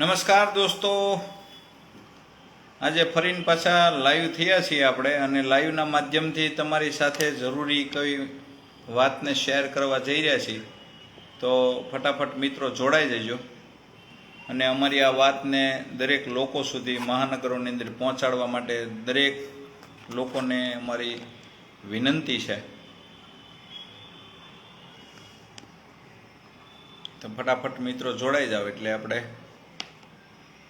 નમસ્કાર દોસ્તો. આજે ફરીને પાછા લાઈવ થયા છીએ આપણે અને લાઈવના માધ્યમથી તમારી સાથે જરૂરી કઈ વાતને શેર કરવા જઈ રહ્યા છીએ. તો ફટાફટ મિત્રો જોડાઈ જજો. અને અમારી આ વાતને દરેક લોકો સુધી મહાનગરોની અંદર પહોંચાડવા માટે દરેક લોકોને અમારી વિનંતી છે. તો ફટાફટ મિત્રો જોડાઈ જાવ એટલે આપણે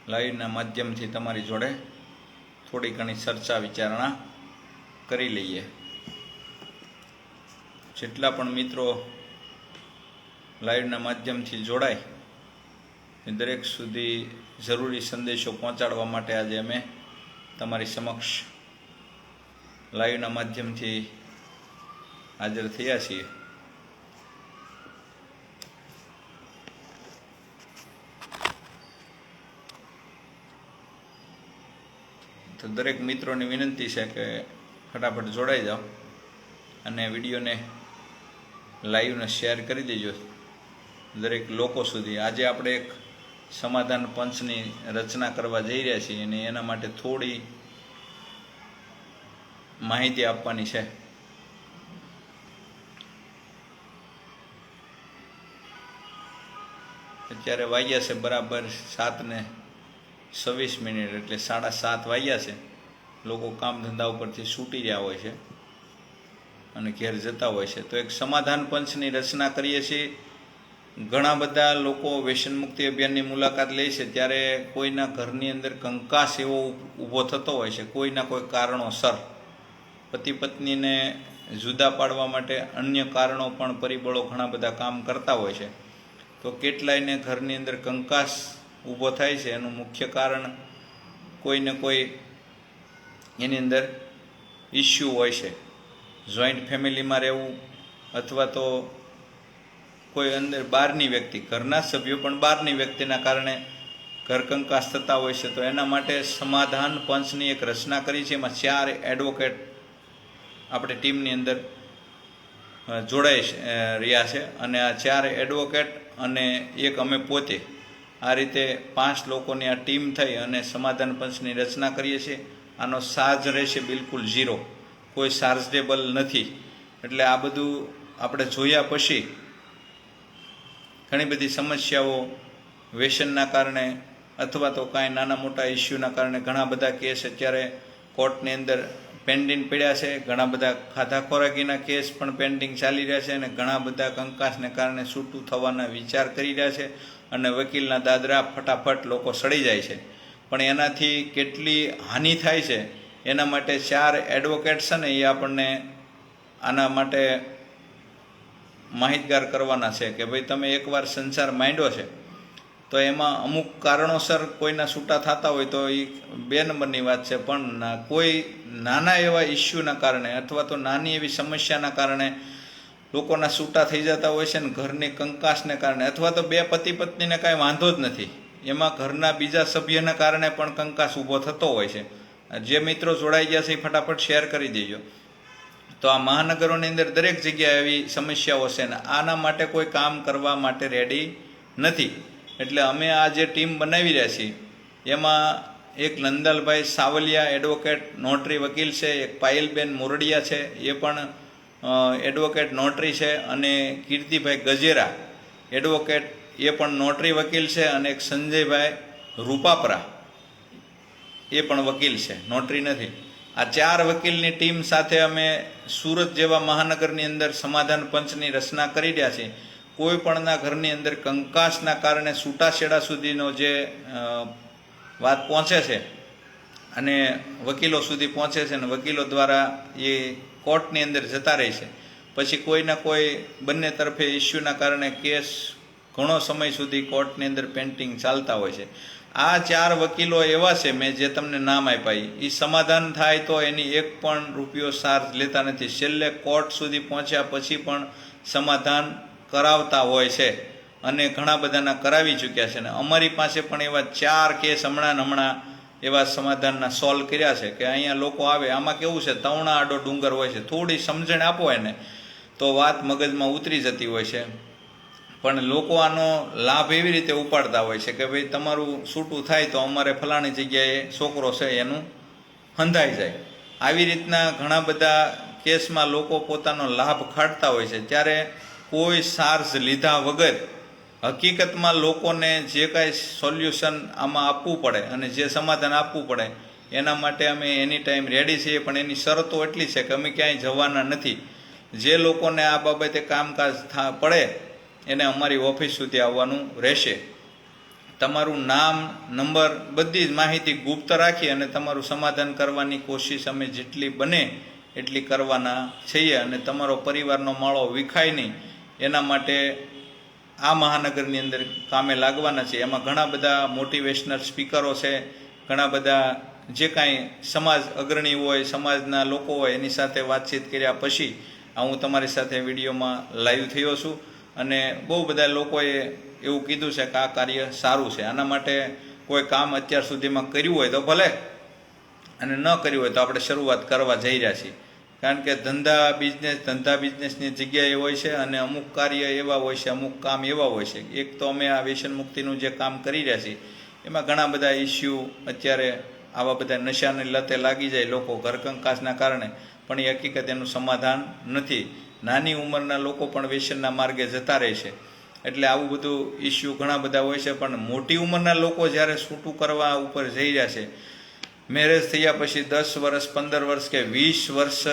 લાઈવના માધ્યમથી તમારી જોડે થોડી ઘણી ચર્ચા વિચારણા કરી લઈએ. જેટલા પણ મિત્રો લાઈવના માધ્યમથી જોડાય, એ દરેક સુધી જરૂરી સંદેશો પહોંચાડવા માટે આજે અમે તમારી સમક્ષ લાઈવના માધ્યમથી હાજર થયા છીએ. તો દરેક મિત્રોની વિનંતી છે કે ફટાફટ જોડાઈ જાઓ અને વિડીયોને લાઈવને શેર કરી દેજો. દરેક લોકો સુધી. આજે આપણે એક સમાધાન પંચની રચના કરવા જઈ રહ્યા છીએ અને એના માટે થોડી માહિતી આપવાની છે. અત્યારે વાગ્યા છે બરાબર સાતને છવ્વીસ મિનિટ એટલે સાડા સાત વાગ્યા છે. લોકો કામ ધંધા ઉપરથી છૂટી રહ્યા હોય છે અને ઘેર જતા હોય છે. તો એક સમાધાન પંચની રચના કરીએ છીએ. ઘણા બધા લોકો વ્યસન મુક્તિ અભિયાનની મુલાકાત લે છે. ત્યારે કોઈના ઘરની અંદર કંકાસ એવો ઊભો થતો હોય છે, કોઈના કોઈ કારણોસર. પતિ પત્નીને જુદા પાડવા માટે અન્ય કારણો પણ પરિબળો ઘણા બધા કામ કરતા હોય છે. તો કેટલાયને ઘરની અંદર કંકાસ ઊભો થાય છે. એનું મુખ્ય કારણ કોઈને કોઈ એની અંદર ઇસ્યુ હોય છે. જોઈન્ટ ફેમિલીમાં રહેવું અથવા તો કોઈ અંદર બહારની વ્યક્તિ, ઘરના સભ્યો પણ બહારની વ્યક્તિના કારણે ઘર કંકાસ થતા હોય છે, તો એના માટે સમાધાન પંચની એક રચના કરી છે. એમાં ચાર એડવોકેટ આપણે ટીમની અંદર જોડાઈ રહ્યા છે. અને આ ચાર એડવોકેટ અને એક અમે પોતે આ રીતે પાંચ લોકોની આ ટીમ થઈ અને સમાધાન પંચની રચના કરીએ છીએ. આનો સાર્જ રહેશે બિલકુલ ઝીરો. કોઈ ચાર્જેબલ નથી. એટલે આ બધું આપણે જોયા પછી ઘણી બધી સમસ્યાઓ વ્યસનના કારણે અથવા તો કાંઈ નાના મોટા ઇસ્યુના કારણે ઘણા બધા કેસ અત્યારે કોર્ટની અંદર પેન્ડિંગ પડ્યા છે. ઘણા બધા ખાધા ખોરાકીના કેસ પણ પેન્ડિંગ ચાલી રહ્યા છે અને ઘણા બધા કંકાસને કારણે છૂટું થવાના વિચાર કરી રહ્યા છે અને વકીલના દાદરા ફટાફટ લોકો સડી જાય છે. પણ એનાથી કેટલી હાનિ થાય છે એના માટે ચાર એડવોકેટ છે ને એ આપણને આના માટે માહિતગાર કરવાના છે કે ભાઈ તમે એકવાર સંસાર માંડ્યો છે. તો એમાં અમુક કારણોસર કોઈના છૂટા થતા હોય તો એ બે નંબરની વાત છે. પણ કોઈ નાના એવા ઇસ્યુના કારણે અથવા તો નાની એવી સમસ્યાના કારણે લોકોના છૂટા થઈ જતા હોય છે ને ઘરની કંકાસને કારણે અથવા તો બે પતિ પત્નીને કાંઈ વાંધો જ નથી. એમાં ઘરના બીજા સભ્યના કારણે પણ કંકાસ ઊભો થતો હોય છે. જે મિત્રો જોડાઈ ગયા છે એ ફટાફટ શેર કરી દેજો. તો આ મહાનગરોની અંદર દરેક જગ્યાએ એવી સમસ્યાઓ છે ને આના માટે કોઈ કામ કરવા માટે રેડી નથી. એટલે અમે આ જે ટીમ બનાવી રહ્યા છીએ, એમાં એક નંદલભાઈ સાવલિયા એડવોકેટ નોટરી વકીલ છે, એક પાયલબેન મોરડિયા છે, એ પણ એડવોકેટ નોટરી છે અને કીર્તિભાઈ ગજેરા એડવોકેટ એ પણ નોટરી વકીલ છે અને એક સંજયભાઈ રૂપાપરા, એ પણ વકીલ છે નોટરી નથી. આ ચાર વકીલની ટીમ સાથે અમે સુરત જેવા મહાનગરની અંદર સમાધાન પંચની રચના કરી રહ્યા છીએ. કોઈ પણના ઘરની અંદર કંકાસના કારણે છૂટાછેડા સુધીનો જે વાત પહોંચે છે અને વકીલો સુધી પહોંચે છે અને વકીલો દ્વારા એ કોર્ટની અંદર જતા રહે છે. પછી કોઈના કોઈ બંને તરફે ઇસ્યુના કારણે કેસ ઘણો સમય સુધી કોર્ટની અંદર પેન્ટિંગ ચાલતા હોય છે. આ ચાર વકીલો એવા છે મેં જે તમને નામ આપ્યા એ સમાધાન થાય તો એની એક પણ રૂપિયો ચાર્જ લેતા નથી. છેલ્લે કોર્ટ સુધી પહોંચ્યા પછી પણ સમાધાન કરાવતા હોય છે અને ઘણા બધાના કરાવી ચૂક્યા છે. અને અમારી પાસે પણ એવા ચાર કેસ હમણાં ને હમણાં એવા સમાધાનના સોલ્વ કર્યા છે કે અહીંયા લોકો આવે. આમાં કેવું છે? તવણા આડો ડુંગર હોય છે. થોડી સમજણ આપો એને. તો વાત મગજમાં ઉતરી જતી હોય છે. પણ લોકો આનો લાભ એવી રીતે ઉપાડતા હોય છે કે ભાઈ તમારું છૂટું થાય તો અમારે ફલાણી જગ્યાએ છોકરો છે એનું હંધાઈ જાય. આવી રીતના ઘણા બધા કેસમાં લોકો પોતાનો લાભ ખાટતા હોય છે. ત્યારે કોઈ ચાર્જ લીધા વગર હકીકતમાં લોકોને જે કાંઈ સોલ્યુશન આમાં આપવું પડે અને જે સમાધાન આપવું પડે, એના માટે અમે એની ટાઈમ રેડી છીએ, પણ એની શરતો એટલી છે કે અમે ક્યાંય જવાના નથી. જે લોકોને આ બાબતે કામકાજ થા, પડે, એને અમારી ઓફિસ સુધી આવવાનું રહેશે. તમારું નામ, નંબર, બધી જ માહિતી ગુપ્ત રાખી અને તમારું સમાધાન કરવાની કોશિશ અમે જેટલી બને એટલી કરવાના છીએ અને તમારો પરિવારનો માળો વિખાય નહીં. એના માટે આ મહાનગરની અંદર કામે લાગવાના છે. એમાં ઘણા બધા મોટિવેશનલ સ્પીકરો છે. ઘણા બધા જે કાંઈ સમાજ અગ્રણી હોય, સમાજના લોકો હોય, એની સાથે વાતચીત કર્યા પછી આ હું તમારી સાથે વિડીયોમાં લાઈવ થયો છું અને બહુ બધા લોકોએ એવું કીધું છે કે આ કાર્ય સારું છે. આના માટે કોઈ કામ અત્યાર સુધીમાં કર્યું હોય તો ભલે, અને ન કર્યું હોય તો આપણે શરૂઆત કરવા જઈ રહ્યા છીએ. કારણ કે ધંધા બિઝનેસ ધંધા બિઝનેસની જગ્યાએ હોય છે અને અમુક કાર્ય એવા હોય છે, અમુક કામ એવા હોય છે. એક તો અમે આ વ્યસન મુક્તિનું જે કામ કરી રહ્યા છીએ, એમાં ઘણા બધા ઇસ્યુ અત્યારે આવા બધા નશાની લતે લાગી જાય લોકો ઘરકંકાસના કારણે, પણ એ હકીકત એનું સમાધાન નથી. નાની ઉંમરના લોકો પણ વ્યસનના માર્ગે જતા રહે છે. એટલે આવું બધું ઇસ્યુ ઘણા બધા હોય છે, પણ મોટી ઉંમરના લોકો જ્યારે છૂટું કરવા ઉપર જઈ રહ્યા છે મેરેજ થયા પછી દસ વર્ષ, પંદર વર્ષ કે વીસ વર્ષ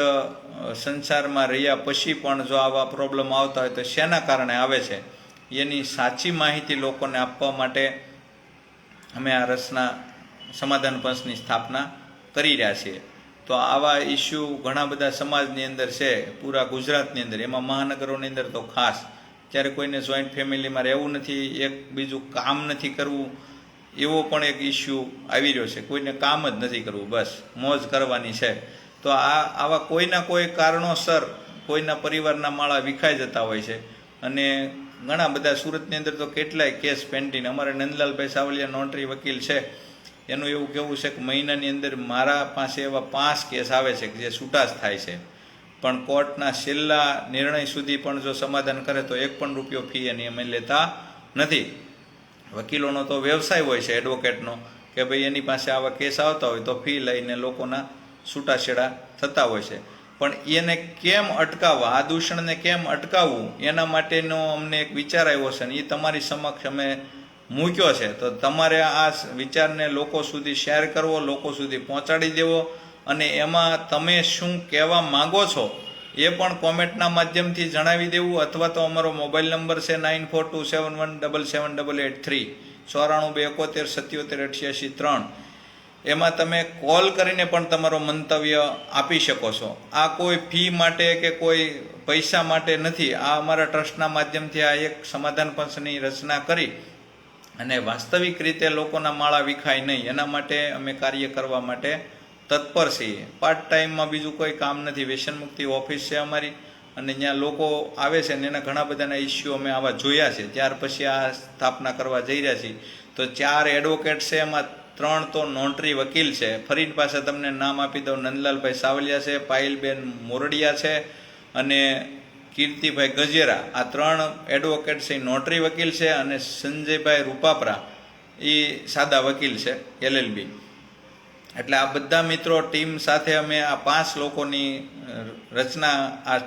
સંસારમાં રહ્યા પછી પણ જો આવા પ્રોબ્લેમ આવતા હોય તો શેના કારણે આવે છે? એની સાચી માહિતી લોકોને આપવા માટે અમે આ રસના સમાધાન પંચની સ્થાપના કરી રહ્યા છીએ. તો આવા ઇસ્યુ ઘણા બધા સમાજની અંદર છે, પૂરા ગુજરાતની અંદર. એમાં મહાનગરોની અંદર તો ખાસ. જ્યારે કોઈને જોઈન્ટ ફેમિલીમાં રહેવું નથી, એક બીજું કામ નથી કરવું એવો પણ એક ઇસ્યુ આવી રહ્યો છે. કોઈને કામ જ નથી કરવું, બસ. મોજ કરવાની છે. તો આ, આવા કોઈના કોઈ કારણોસર કોઈના પરિવારના માળા વિખાઈ જતા હોય છે. અને ઘણા બધા સુરતની અંદર તો કેટલાય કેસ પેન્ટિંગ અમારે નંદલાલભાઈ સાવલિયા નોટરી વકીલ છે. એનું એવું કહેવું છે કે મહિનાની અંદર મારા પાસે એવા પાંચ કેસ આવે છે કે જે છૂટાશ થાય છે. પણ કોર્ટના છેલ્લા નિર્ણય સુધી પણ જો સમાધાન કરે તો એક પણ રૂપિયો ફી એની અમે લેતા નથી. વકીલોનો તો વ્યવસાય હોય છે એડવોકેટનો કે ભાઈ એની પાસે આવા કેસ આવતા હોય તો ફી લઈને લોકોના છૂટાછેડા થતા હોય છે. પણ એને કેમ અટકાવવા, આ દૂષણને કેમ અટકાવવું, એના માટેનો અમને એક વિચાર આવ્યો છે ને એ તમારી સમક્ષ અમે મૂક્યો છે. તો તમારે આ વિચારને લોકો સુધી શેર કરવો, લોકો સુધી પહોંચાડી દેવો અને એમાં તમે શું કહેવા માંગો છો એ પણ કોમેન્ટના માધ્યમથી જણાવી દેવું અથવા તો અમારો મોબાઈલ નંબર છે nine four two seven one double seven double eight three ચોરાણું બે એકોતેર સત્યોતેર અઠ્યાસી ત્રણ. એમાં તમે કોલ કરીને પણ તમારો મંતવ્ય આપી શકો છો. આ કોઈ ફી માટે કે કોઈ પૈસા માટે નથી. આ અમારા ટ્રસ્ટના માધ્યમથી આ એક સમાધાન પંચની રચના કરી અને વાસ્તવિક રીતે લોકોના માળા વિખાય નહીં. એના માટે અમે કાર્ય કરવા માટે તત્પર છીએ પાર્ટ ટાઈમમાં બીજું કોઈ કામ નથી. વ્યસન મુક્તિ ઓફિસ છે અમારી. અને ત્યાં લોકો આવે છે ને એના ઘણા બધાના ઇસ્યુ અમે આવા જોયા છે. ત્યાર પછી આ સ્થાપના કરવા જઈ રહ્યા છીએ. તો ચાર એડવોકેટ છે, એમાં ત્રણ તો નોટરી વકીલ છે. ફરીદ પાસે તમને નામ આપી દઉં. નંદલાલભાઈ સાવલિયા છે, પાયલબેન મોરડિયા છે અને કીર્તિભાઈ ગજેરા. આ ત્રણ એડવોકેટ છે, એ નોટરી વકીલ છે અને સંજયભાઈ રૂપાપરા. એ સાદા વકીલ છે એલએલબી એટલે આ બધા મિત્રો ટીમ સાથે અમે આ પાંચ લોકોની રચના આ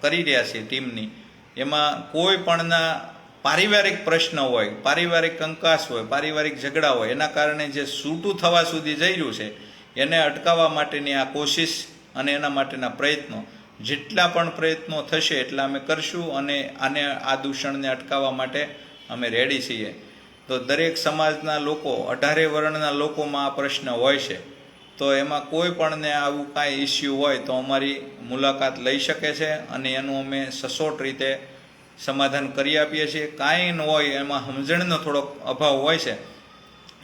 કરી રહ્યા છીએ ટીમની. એમાં કોઈ પણના પારિવારિક પ્રશ્ન હોય, પારિવારિક કંકાસ હોય, પારિવારિક ઝઘડા હોય, એના કારણે જે છૂટું થવા સુધી જઈ રહ્યું છે, એને અટકાવવા માટેની આ કોશિશ અને એના માટેના પ્રયત્નો. જેટલા પણ પ્રયત્નો થશે એટલા અમે કરશું અને આને આ દૂષણને અટકાવવા માટે અમે રેડી છીએ. તો દરેક સમાજના લોકો, અઢારે વર્ણના લોકોમાં આ પ્રશ્ન હોય છે. તો એમાં કોઈ પણને આવું કાંઈ ઇસ્યુ હોય તો અમારી મુલાકાત લઈ શકે છે અને એનું અમે સચોટ રીતે સમાધાન કરી આપીએ છીએ. કાંઈ ન હોય, એમાં સમજણનો થોડોક અભાવ હોય છે.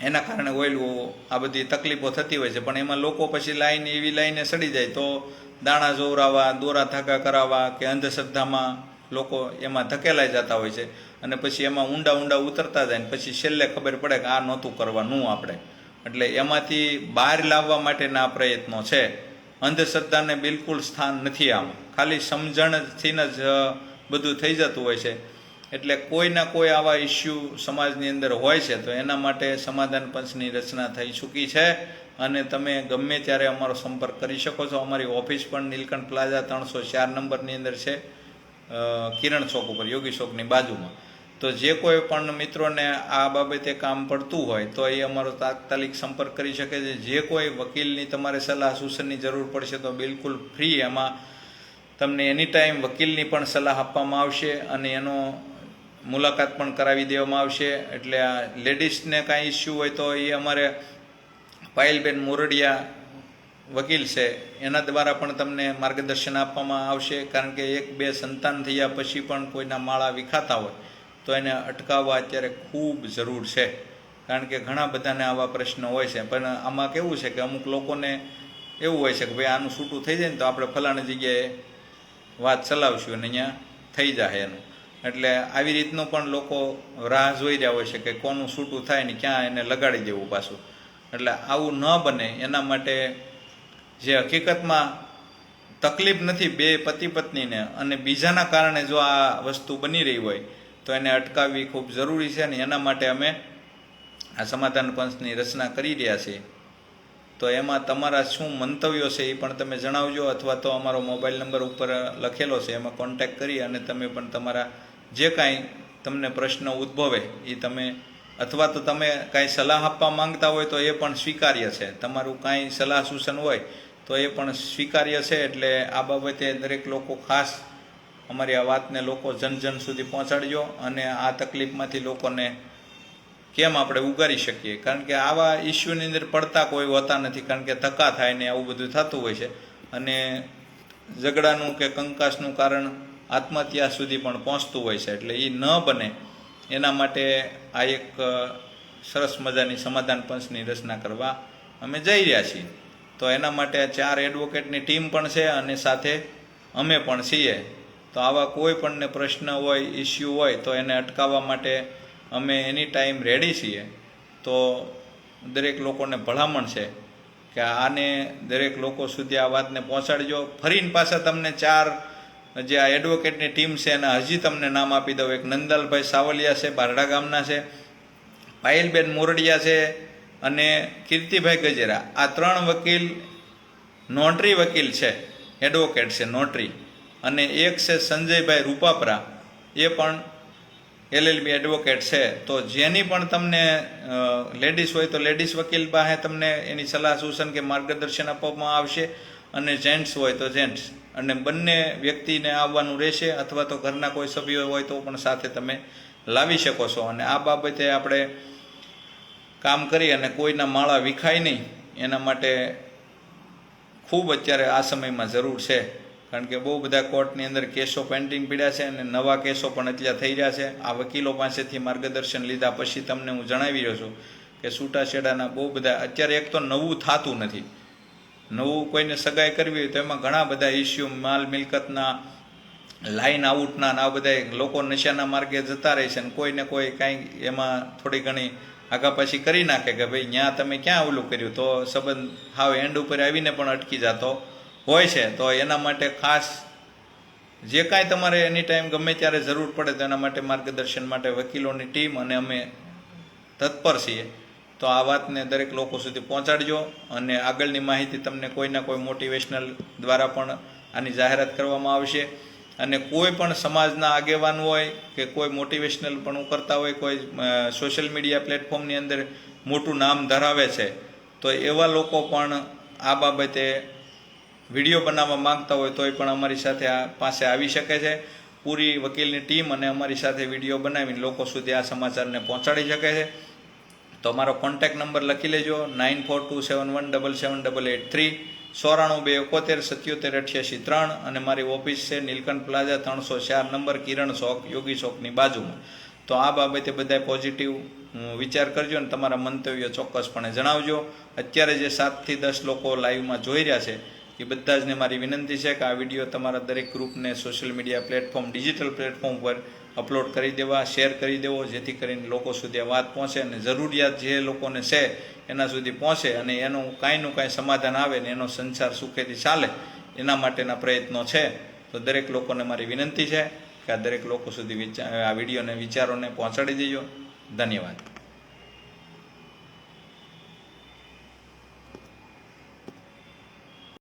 એના કારણે ઓઇલું આ બધી તકલીફો થતી હોય છે. પણ એમાં લોકો પછી લાઈન એવી લાઈને સડી જાય તો દાણા જોવરાવા, દોરા ધાગા કરાવવા કે અંધશ્રદ્ધામાં લોકો એમાં ધકેલાઈ જતા હોય છે. અને પછી એમાં ઊંડા ઊંડા ઉતરતા જાય પછી છેલ્લે ખબર પડે કે આ નહોતું કરવાનું આપણે. એટલે એમાંથી બહાર લાવવા માટેના પ્રયત્નો છે. અંધશ્રદ્ધાને બિલકુલ સ્થાન નથી આમ. ખાલી સમજણથી જ બધું થઈ જતું હોય છે. એટલે કોઈના કોઈ આવા ઇસ્યુ સમાજની અંદર હોય છે, તો એના માટે સમાધાન પંચની રચના થઈ ચૂકી છે. અને તમે ગમે ત્યારે અમારો સંપર્ક કરી શકો છો. અમારી ઓફિસ પણ નીલકંઠ પ્લાઝા ત્રણસો ચાર નંબરની અંદર છે કિરણ ચોક ઉપર, યોગી ચોકની બાજુમાં. તો જે કોઈ પણ મિત્રોને આ બાબતે કામ પડતું હોય, તો એ અમારો તાત્કાલિક સંપર્ક કરી શકે છે. જે કોઈ વકીલની તમારે સલાહ સૂચનની જરૂર પડશે, તો બિલકુલ ફ્રી એમાં તમને એની ટાઈમ વકીલની પણ સલાહ આપવામાં આવશે અને એનો મુલાકાત પણ કરાવી દેવામાં આવશે. એટલે આ લેડીઝને કાંઈ ઇસ્યુ હોય તો એ અમારે પાયલબેન મોરડિયા વકીલ છે, એના દ્વારા પણ તમને માર્ગદર્શન આપવામાં આવશે. કારણ કે એક બે સંતાન થયા પછી પણ કોઈના માળા વિખાતા હોય. તો એને અટકાવવા અત્યારે ખૂબ જરૂર છે. કારણ કે ઘણા બધાને આવા પ્રશ્નો હોય છે. પણ આમાં કેવું છે કે અમુક લોકોને એવું હોય છે કે ભાઈ આનું છૂટું થઈ જાય ને તો આપણે ફલાણી જગ્યાએ વાત ચલાવશું અને અહીંયા થઈ જાય એનું. એટલે આવી રીતનું પણ લોકો રાહ જોઈ રહ્યા હોય છે કે કોનું છૂટું થાય ને ક્યાં એને લગાડી દેવું પાછું. એટલે આવું ન બને. એના માટે જે હકીકતમાં તકલીફ નથી બે પતિ પત્નીને અને બીજાના કારણે જો આ વસ્તુ બની રહી હોય તો એને અટકાવવી ખૂબ જરૂરી છે અને એના માટે અમે આ સમાધાન પંચની રચના કરી રહ્યા છીએ. તો એમાં તમારા શું મંતવ્યો છે એ પણ તમે જણાવજો અથવા તો અમારો મોબાઈલ નંબર ઉપર લખેલો છે, એમાં કોન્ટેક્ટ કરી અને તમે પણ તમારા જે કાંઈ તમને પ્રશ્ન ઉદ્ભવે એ તમે અથવા તો તમે કાંઈ સલાહ આપવા માંગતા હોય તો એ પણ સ્વીકાર્ય છે. તમારું કાંઈ સલાહ સૂચન હોય તો એ પણ સ્વીકાર્ય છે એટલે આ બાબતે દરેક લોકો ખાસ અમારી આ વાતને લોકો જન જન સુધી પહોંચાડજો અને આ તકલીફમાંથી લોકોને કેમ આપણે ઉગારી શકીએ? કારણ કે આવા ઇસ્યુની અંદર પડતા કોઈ હોતા નથી, કારણ કે ધક્કા થાય ને આવું બધું થતું હોય છે. અને ઝઘડાનું કે કંકાસનું કારણ આત્મહત્યા સુધી પણ પહોંચતું હોય છે, એટલે એ ન બને. એના માટે આ એક સરસ મજાની સમાધાન પંચની રચના કરવા અમે જઈ રહ્યા છીએ. તો એના માટે ચાર એડવોકેટની ટીમ પણ છે અને સાથે અમે પણ છીએ. તો આવા કોઈ પણને પ્રશ્ન હોય ઇસ્યુ હોય, તો એને અટકાવવા માટે અમે એની ટાઈમ રેડી છીએ. તો દરેક લોકોને ભલામણ છે કે આને દરેક લોકો સુધી આ વાતને પહોંચાડજો. ફરીને પાછા તમને ચાર જે આ એડવોકેટની ટીમ છે એના હજી તમને નામ આપી દઉં. એક નંદાલભાઈ સાવલિયા છે, બારડા ગામના છે, પાયલબેન મોરડિયા છે અને કીર્તિભાઈ ગજેરા. આ ત્રણ વકીલ, નોટરી વકીલ છે એડવોકેટ છે, નોટરી. અને એક છે સંજયભાઈ રૂપાપરા. એ પણ એલએલબી એડવોકેટ છે. તો જેની પણ તમને લેડીઝ હોય તો લેડીઝ વકીલ પાસે તમને એની સલાહ સૂચન કે માર્ગદર્શન આપવામાં આવશે અને જેન્ટ્સ હોય તો જેન્ટ્સ અને બંને વ્યક્તિને આવવાનું રહેશે અથવા તો ઘરના કોઈ સભ્યો હોય તો પણ સાથે તમે લાવી શકો છો. અને આ બાબતે આપણે કામ કરી અને કોઈના માળા વિખાય નહીં. એના માટે ખૂબ અત્યારે આ સમયમાં જરૂર છે. કારણ કે બહુ બધા કોર્ટની અંદર કેસો પેન્ડિંગ પડ્યા છે અને નવા કેસો પણ અત્યારે થઈ રહ્યા છે. આ વકીલો પાસેથી માર્ગદર્શન લીધા પછી તમને હું જણાવી રહ્યો છું કે છૂટાછેડાના બહુ બધા, અત્યારે એક તો નવું થતું નથી. નવું કોઈને સગાઈ કરવી હોય તો એમાં ઘણા બધા ઇસ્યુ માલ મિલકતના લાઈન આઉટના આ બધા લોકો નશાના માર્ગે જતા રહે છે અને કોઈને કોઈ કાંઈ એમાં થોડી ઘણી આગાપાછી કરી નાખે કે ભાઈ ત્યાં તમે ક્યાં ઓલું કર્યું? તો સંબંધ હાવ એન્ડ ઉપર આવીને પણ અટકી જતો. હોય છે, તો એના માટે ખાસ જે કાંઈ તમારે એની ટાઈમ ગમે ત્યારે જરૂર પડે તો એના માટે માર્ગદર્શન માટે વકીલોની ટીમ અને અમે તત્પર છીએ. તો આ વાતને દરેક લોકો સુધી પહોંચાડજો અને આગળની માહિતી તમને કોઈના કોઈ મોટિવેશનલ દ્વારા પણ આની જાહેરાત કરવામાં આવશે. અને કોઈ પણ સમાજના આગેવાન હોય કે કોઈ મોટિવેશનલ પણ કરતા હોય, કોઈ સોશિયલ મીડિયા પ્લેટફોર્મની અંદર મોટું નામ ધરાવે છે, તો એવા લોકો પણ આ બાબતે વીડિયો બનાવવા માંગતા હોય તોય પણ અમારી સાથે આ પાસે આવી શકે છે. પૂરી વકીલની ટીમ અને અમારી સાથે વીડિયો બનાવીને લોકો સુધી આ સમાચારને પહોંચાડી શકે છે. તો અમારો કોન્ટેક નંબર લખી લેજો nine four two seven one double seven double eight three ચોરાણું બે એકોતેર, સત્યોતેર, અઠ્યાસી, ત્રણ અને મારી ઓફિસ છે નીલકંઠ પ્લાઝા ત્રણસો ચાર નંબર કિરણ ચોક, યોગી ચોકની બાજુમાં. તો આ બાબતે બધાય પોઝિટિવ વિચાર કરજો અને તમારા મંતવ્યો ચોક્કસપણે જણાવજો. અત્યારે જે સાતથી દસ લોકો લાઈવમાં જોઈ રહ્યા છે એ બધા જને મારી વિનંતી છે કે આ વીડિયો તમારા દરેક ગ્રુપને social media platform, digital platform પર અપલોડ કરી દેવા, શેર કરી દેવો, જેથી કરીને લોકો સુધી આ વાત પહોંચે અને જરૂરિયાત જે લોકોને છે, એના સુધી પહોંચે અને એનું કાંઈનું કાંઈ સમાધાન આવે ને એનો સંસાર સુખેથી ચાલે, એના માટેના પ્રયત્નો છે. તો દરેક લોકોને મારી વિનંતી છે કે આ દરેક લોકો સુધી આ વિડીયોને વિચારોને પહોંચાડી દેજો. ધન્યવાદ.